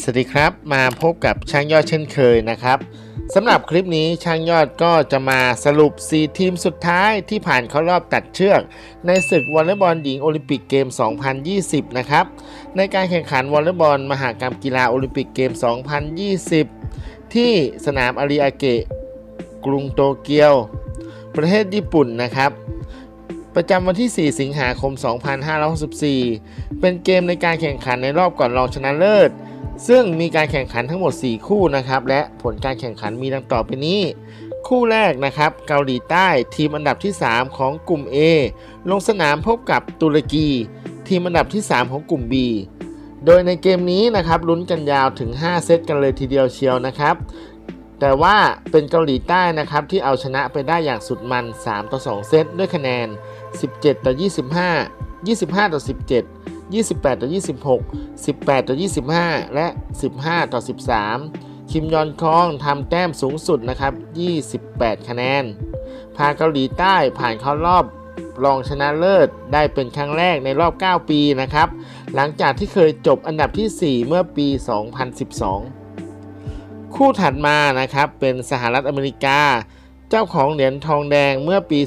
สวัสดีครับมาพบกับช่างยอดเช่นเคยนะครับสำหรับคลิปนี้ช่างยอดก็จะมาสรุป 4 ทีมสุดท้ายที่ผ่านเข้ารอบตัดเชือก ในศึกวอลเลย์บอลหญิงโอลิมปิกเกม 2020 นะครับ ในการแข่งขันวอลเลย์บอลมหากรรมกีฬาโอลิมปิกเกม 2020 ที่สนามอาริอาเกะกรุงโตเกียว ประเทศญี่ปุ่นนะครับ ประจำวันที่ 4 สิงหาคม 2564 เป็นเกมในการแข่งขันในรอบก่อนรองชนะเลิศ ซึ่งมีการแข่งขันทั้งหมด 4 คู่นะครับ และผลการแข่งขันมีดังต่อไปนี้ คู่แรกนะครับ เกาหลีใต้ทีมอันดับที่ 3 ของกลุ่ม A ลงสนามพบกับตุรกี ทีมอันดับที่ 3 ของกลุ่ม B โดยในเกมนี้นะครับลุ้นกันยาวถึง 5 เซตกันเลยทีเดียวเชียวนะครับ แต่ว่าเป็นเกาหลีใต้นะครับที่เอาชนะไปได้อย่างสุดมัน 3 ต่อ 2 เซตด้วยคะแนน 17 ต่อ 25 25 ต่อ 17 28 ต่อ 26 18 ต่อ 25 และ 15 ต่อ 13 คิมยอนคองทำแต้มสูงสุดนะครับ 28 คะแนน พาเกาหลีใต้ผ่านเข้ารอบรองชนะเลิศได้เป็นครั้งแรกในรอบ 9 ปีนะครับ หลังจากที่เคยจบอันดับที่ 4 เมื่อปี 2012 คู่ถัดมานะครับเป็นสหรัฐอเมริกา เจ้าของเหรียญทองแดงเมื่อปี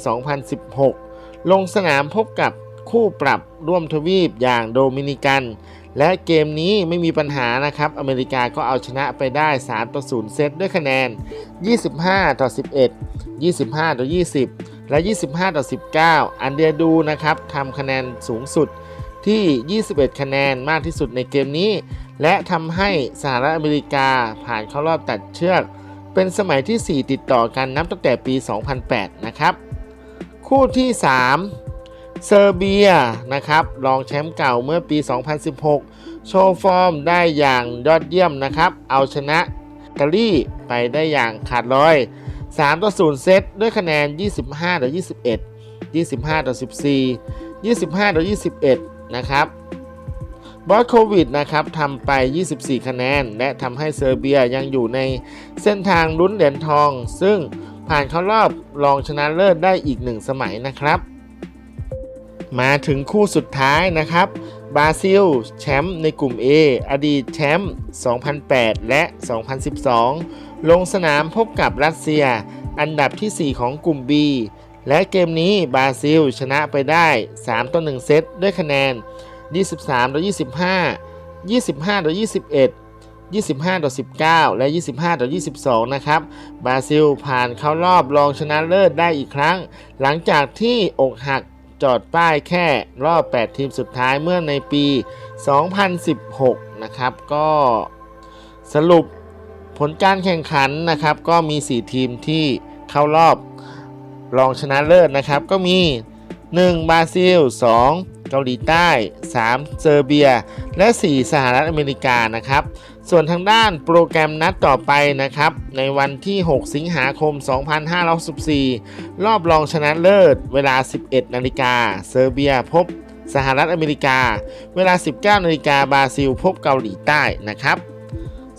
2016 ลงสนามพบกับคู่ปรับร่วมทวีปอย่างโดมินิกัน และเกมนี้ไม่มีปัญหานะครับ อเมริกาก็เอาชนะไปได้ 3 ต่อ 0 เซตด้วยคะแนน 25 ต่อ 11 25 ต่อ 20 และ 25 ต่อ 19 อันเดียดูนะครับทำคะแนนสูงสุดที่ 21 คะแนนมากที่สุดในเกมนี้ และทำให้สหรัฐอเมริกาผ่านเข้ารอบตัดเชือก เป็นสมัยที่ 4 ติดต่อกันนับตั้งแต่ปี 2008 นะครับ คู่ที่ 3 เซอร์เบียนะครับรองแชมป์เก่าเมื่อปี 2016 โชว์ฟอร์มได้อย่างยอดเยี่ยมนะครับ เอาชนะอิตาลีไปได้อย่างขาดลอย 3 ต่อ 0 เซตด้วยคะแนน 25 ต่อ 21 25 ต่อ 14 25 ต่อ 21 นะครับ บอสโควิดนะครับทำไป 24 คะแนน และทำให้เซอร์เบียยังอยู่ในเส้นทางลุ้นเหรียญทอง ซึ่งผ่านเข้ารอบรองชนะเลิศได้อีกหนึ่งสมัยนะครับ มาถึงคู่สุดท้ายนะครับบราซิล แชมป์ในกลุ่ม A อดีตแชมป์ 2008 และ 2012 ลงสนามพบกับรัสเซีย อันดับที่ 4 ของกลุ่ม B และเกมนี้บราซิลชนะไปได้ 3 ต่อ 1 เซตด้วยคะแนน 23ต่อ25 25ต่อ21 25ต่อ19 และ 25ต่อ22 นะครับ บราซิลผ่านเข้ารอบรองชนะเลิศได้อีกครั้ง หลังจากที่อกหักจอดป้ายแค่รอบ 8 ทีมสุดท้ายเมื่อในปี 2016 นะครับ ก็สรุปผลการแข่งขันนะครับ ก็มี 4 ทีมที่เข้ารอบรองชนะเลิศนะครับ ก็มี 1. บราซิล 2. เกาหลีใต้ 3. เซอร์เบีย และ 4. สหรัฐอเมริกานะครับ ส่วนทางด้านโปรแกรมนัดต่อไปนะครับ ในวันที่ 6 สิงหาคม 2564 รอบรองชนะเลิศ เวลา 11 นาฬิกา เซอร์เบียพบสหรัฐอเมริกา เวลา 19 นาฬิกาบราซิล พบเกาหลีใต้นะครับ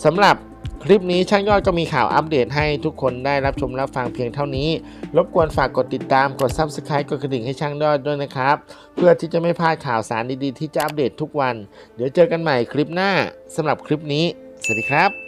สำหรับ คลิปนี้ช่างยอดก็มีข่าวอัปเดตให้ทุกคนได้รับชมรับฟังเพียงเท่านี้ รบกวนฝากกดติดตามกด Subscribe กดกระดิ่งให้ช่างยอดด้วยนะครับ เพื่อที่จะไม่พลาดข่าวสารดีๆ ที่จะอัปเดตทุกวัน เดี๋ยวเจอกันใหม่คลิปหน้าสำหรับคลิปนี้ สวัสดีครับ